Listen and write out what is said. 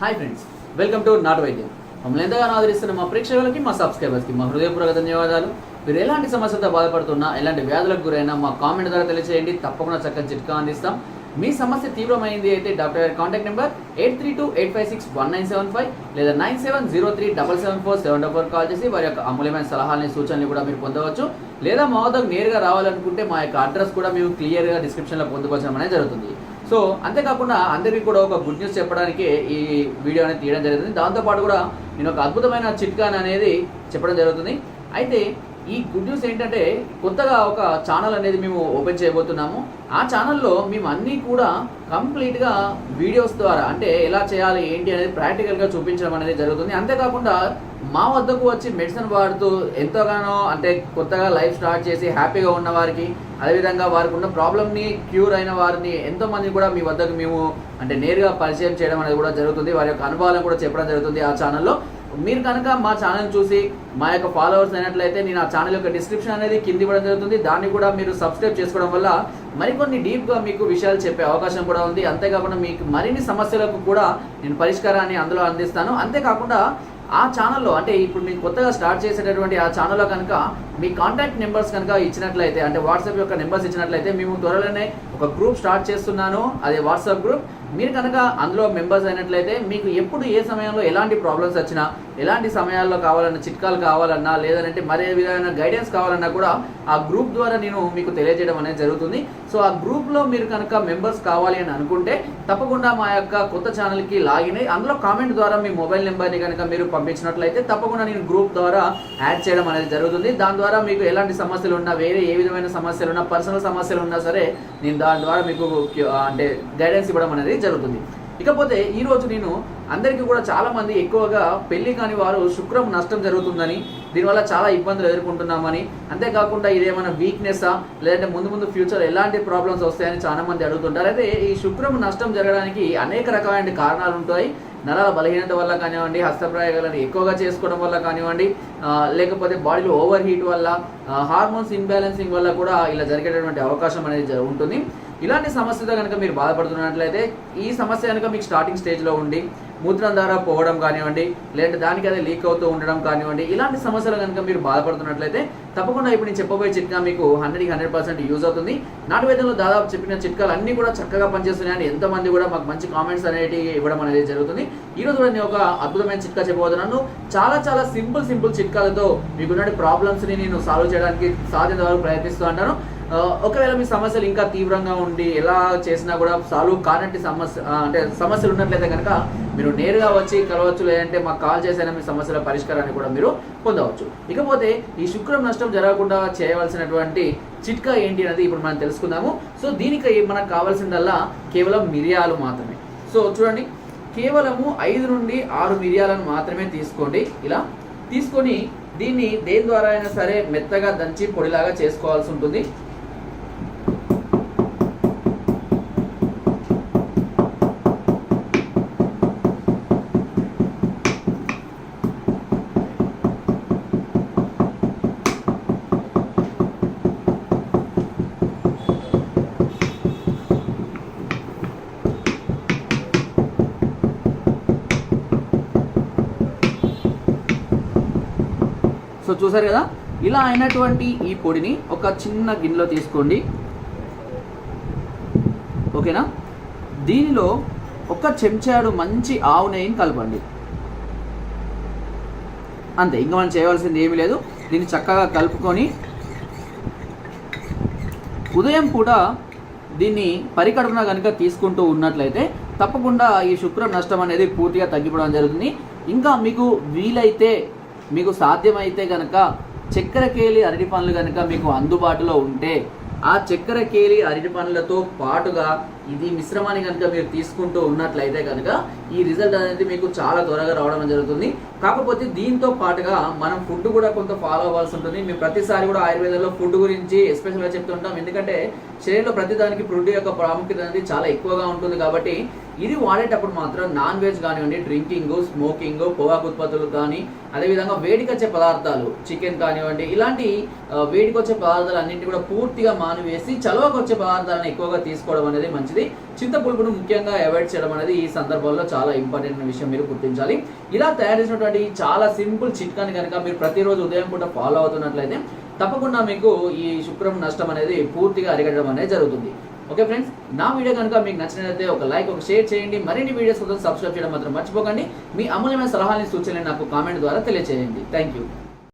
Hi friends welcome to నాటు వైద్యం మమ్మల్ని ఎంతగానో ఆదరిస్తున్న మా ప్రేక్షకులకి మా సబ్స్క్రైబర్స్కి మా హృదయపూర్వక ధన్యవాదాలు. మీరు ఎలాంటి సమస్యలతో బాధపడుతున్నా ఎలాంటి వ్యాధులకు గురైనా మా కామెంట్ ద్వారా తెలియజేయండి తప్పకుండా చక్కని చిట్కా అందిస్తాం. మీ సమస్య తీవ్రమైంది అయితే డాక్టర్ గారి contact number eight three two eight five six one nine seven five లేదా nine seven zero three double seven four seven double call చేసి వారి యొక్క అమూల్యమైన సలహాలని సూచనలు కూడా మీరు పొందవచ్చు. లేదా మా వద్దకు నేరుగా రావాలనుకుంటే మా యొక్క అడ్రస్ కూడా మేము క్లియర్గా డిస్క్రిప్షన్లో పొందుపరచడం అనేది జరుగుతుంది. సో అంతేకాకుండా అందరికీ కూడా ఒక గుడ్ న్యూస్ చెప్పడానికి ఈ వీడియో అనేది తీయడం జరుగుతుంది. దాంతోపాటు కూడా నేను ఒక అద్భుతమైన చిట్కాన్ అనేది చెప్పడం జరుగుతుంది. అయితే ఈ గుడ్ న్యూస్ ఏంటంటే కొత్తగా ఒక ఛానల్ అనేది మేము ఓపెన్ చేయబోతున్నాము. ఆ ఛానల్లో మేము అన్నీ కూడా కంప్లీట్గా వీడియోస్ ద్వారా అంటే ఎలా చేయాలి ఏంటి అనేది ప్రాక్టికల్గా చూపించడం అనేది జరుగుతుంది. అంతేకాకుండా మా వద్దకు వచ్చి మెడిసిన్ వాడుతూ ఎంతగానో అంటే కొత్తగా లైఫ్ స్టార్ట్ చేసి హ్యాపీగా ఉన్న వారికి అదేవిధంగా వారికి ఉన్న ప్రాబ్లమ్ని క్యూర్ అయిన వారిని ఎంతోమంది కూడా మీ వద్దకు మేము అంటే నేరుగా పరిచయం చేయడం అనేది కూడా జరుగుతుంది. వారి యొక్క అనుభవాలను కూడా చెప్పడం జరుగుతుంది ఆ ఛానల్లో మీరు కనుక మా ఛానల్ చూసి మా యొక్క ఫాలోవర్స్ అయినట్లయితే నేను ఆ ఛానల్ యొక్క డిస్క్రిప్షన్ అనేది కింది ఇవ్వడం జరుగుతుంది. దాన్ని కూడా మీరు సబ్స్క్రైబ్ చేసుకోవడం వల్ల మరికొన్ని డీప్గా మీకు విషయాలు చెప్పే అవకాశం కూడా ఉంది. అంతేకాకుండా మీకు మరిన్ని సమస్యలకు కూడా నేను పరిష్కారాన్ని అందులో అందిస్తాను. అంతేకాకుండా ఆ ఛానల్లో అంటే ఇప్పుడు మీకు కొత్తగా స్టార్ట్ చేసేటటువంటి ఆ ఛానల్లో కనుక మీ కాంటాక్ట్ నెంబర్స్ కనుక ఇచ్చినట్లయితే అంటే వాట్సాప్ యొక్క నెంబర్స్ ఇచ్చినట్లయితే మేము త్వరలోనే ఒక గ్రూప్ స్టార్ట్ చేస్తున్నాను. అదే వాట్సాప్ గ్రూప్ మీరు కనుక అందులో మెంబర్స్ అయినట్లయితే మీకు ఎప్పుడు ఏ సమయంలో ఎలాంటి ప్రాబ్లమ్స్ వచ్చినా ఎలాంటి సమయాల్లో కావాలన్నా చిట్కాలు కావాలన్నా లేదంటే మరే విధమైన గైడెన్స్ కావాలన్నా కూడా ఆ గ్రూప్ ద్వారా నేను మీకు తెలియజేయడం అనేది జరుగుతుంది. సో ఆ గ్రూప్లో మీరు కనుక మెంబర్స్ కావాలి అని అనుకుంటే తప్పకుండా మా యొక్క కొత్త ఛానల్కి లాగిన్ అయ్యి అందులో కామెంట్ ద్వారా మీ మొబైల్ నెంబర్ని కనుక మీరు పంపించినట్లయితే తప్పకుండా నేను గ్రూప్ ద్వారా యాడ్ చేయడం అనేది జరుగుతుంది. దాని ద్వారా మీకు ఎలాంటి సమస్యలు ఉన్నా వేరే ఏ విధమైన సమస్యలు ఉన్నా పర్సనల్ సమస్యలు ఉన్నా సరే నేను దాని ద్వారా మీకు అంటే గైడెన్స్ ఇవ్వడం అనేది జరుగుతుంది. ఇకపోతే ఈ రోజు నేను అందరికీ కూడా చాలామంది ఎక్కువగా పెళ్ళి కాని వారు శుక్రం నష్టం జరుగుతుందని దీనివల్ల చాలా ఇబ్బందులు ఎదుర్కొంటున్నామని అంతేకాకుండా ఇదేమైనా వీక్నెస్సా లేదంటే ముందు ముందు ఫ్యూచర్ ఎలాంటి ప్రాబ్లమ్స్ వస్తాయని చాలా మంది అడుగుతుంటారు. అయితే ఈ శుక్రం నష్టం జరగడానికి అనేక రకమైన కారణాలు ఉంటాయి. నరాల బలహీనత వల్ల కానివ్వండి హస్తప్రయోగాలను ఎక్కువగా చేసుకోవడం వల్ల కానివ్వండి లేకపోతే బాడీలో ఓవర్ హీట్ వల్ల హార్మోన్స్ ఇంబ్యాలెన్సింగ్ వల్ల కూడా ఇలా జరిగేటటువంటి అవకాశం అనేది ఉంటుంది. ఇలాంటి సమస్యతో కనుక మీరు బాధపడుతున్నట్లయితే ఈ సమస్య కనుక మీకు స్టార్టింగ్ స్టేజ్లో ఉండి మూత్రం ద్వారా పోవడం కానివ్వండి లేదంటే దానికి అదే లీక్ అవుతూ ఉండడం కానివ్వండి ఇలాంటి సమస్యలు కనుక మీరు బాధపడుతున్నట్లయితే తప్పకుండా ఇప్పుడు నేను చెప్పబోయే చిట్కా మీకు హండ్రెడ్కి హండ్రెడ్ పర్సెంట్ యూజ్ అవుతుంది. నాటు వైద్యంలో దాదాపు చెప్పిన చిట్కాలు అన్నీ కూడా చక్కగా పనిచేస్తున్నాయని ఎంతమంది కూడా మాకు మంచి కామెంట్స్ అనేవి ఇవ్వడం అనేది జరుగుతుంది. ఈ రోజు కూడా నేను ఒక అద్భుతమైన చిట్కా చెప్పబోతున్నాను. చాలా చాలా సింపుల్ సింపుల్ చిట్కాలతో మీకున్న ప్రాబ్లమ్స్ని నేను సాల్వ్ చేయడానికి సాధ్యత వరకు ప్రయత్నిస్తూ అంటాను ఒకవేళ మీ సమస్యలు ఇంకా తీవ్రంగా ఉండి ఎలా చేసినా కూడా సాల్వ్ కానట్టి సమస్య అంటే సమస్యలు ఉన్నట్లయితే కనుక మీరు నేరుగా వచ్చి కలవచ్చు లేదంటే మాకు కాల్ చేసైనా మీ సమస్యల పరిష్కారాన్ని కూడా మీరు పొందవచ్చు. ఇకపోతే ఈ శుక్రం నష్టం జరగకుండా చేయవలసినటువంటి చిట్కా ఏంటి అనేది ఇప్పుడు మనం తెలుసుకుందాము. సో దీనికి మనకు కావాల్సిందల్లా కేవలం మిరియాలు మాత్రమే. సో చూడండి కేవలము ఐదు నుండి ఆరు మిరియాలను మాత్రమే తీసుకోండి. ఇలా తీసుకొని దీన్ని దేని ద్వారా అయినా సరే మెత్తగా దంచి పొడిలాగా చేసుకోవాల్సి ఉంటుంది. చూసారు కదా? ఇలా అయినటువంటి ఈ పొడిని ఒక చిన్న గిన్నెలో తీసుకోండి. ఓకేనా? దీనిలో ఒక చెంచాడు మంచి ఆవు నెయ్యిని కలపండి. అంతే ఇంకా మనం చేయవలసింది ఏమీ లేదు. దీన్ని చక్కగా కలుపుకొని ఉదయం పూట దీన్ని పరికడుపున కనుక తీసుకుంటూ ఉన్నట్లయితే తప్పకుండా ఈ శుక్రం నష్టం అనేది పూర్తిగా తగ్గిపోవడం జరుగుతుంది. ఇంకా మీకు వీలైతే మీకు సాధ్యమైతే కనుక చక్కెరకేలి అరటి పండ్లు కనుక మీకు అందుబాటులో ఉంటే ఆ చక్కెరకేలి అరటి పండ్లతో పాటుగా ఇది మిశ్రమాన్ని కనుక మీరు తీసుకుంటూ ఉన్నట్లయితే కనుక ఈ రిజల్ట్ అనేది మీకు చాలా త్వరగా రావడం జరుగుతుంది. కాకపోతే దీంతో పాటుగా మనం ఫుడ్ కూడా కొంత ఫాలో అవ్వాల్సి ఉంటుంది. మేము ప్రతిసారి కూడా ఆయుర్వేదంలో ఫుడ్ గురించి ఎస్పెషల్గా చెప్తుంటాం. ఎందుకంటే శరీరంలో ప్రతిదానికి ఫుడ్ యొక్క ప్రాముఖ్యత అనేది చాలా ఎక్కువగా ఉంటుంది కాబట్టి ఇది వాడేటప్పుడు మాత్రం నాన్ వెజ్ కానివ్వండి డ్రింకింగ్ స్మోకింగ్ పొగాకు ఉత్పత్తులు కానీ అదేవిధంగా వేడికొచ్చే పదార్థాలు చికెన్ కానివ్వండి ఇలాంటి వేడికొచ్చే పదార్థాలు అన్నింటి కూడా పూర్తిగా మానివేసి చలవకు వచ్చే పదార్థాలను ఎక్కువగా తీసుకోవడం అనేది మంచిది. చింతపులుపును ముఖ్యంగా అవాయిడ్ చేయడం అనేది ఈ సందర్భంలో చాలా ఇంపార్టెంట్ విషయం మీరు గుర్తించాలి. ఇలా తయారు చేసినటువంటి చాలా సింపుల్ చిట్కాని కనుక మీరు ప్రతిరోజు ఉదయం పూట ఫాలో అవుతున్నట్లయితే తప్పకుండా మీకు ఈ శుక్రం నష్టం అనేది పూర్తిగా అరికట్టడం అనేది జరుగుతుంది. Okay friends? నా వీడియో కనుక మీకు నచ్చినట్లయితే ఒక లైక్ ఒక షేర్ చేయండి. మరిన్ని వీడియోస్ కోసం సబ్స్క్రైబ్ చేయడం మాత్రం మర్చిపోకండి. మీ అమూల్యమైన సలహాలని సూచనలు నాకు కామెంట్ ద్వారా తెలియజేయండి థ్యాంక్ యూ.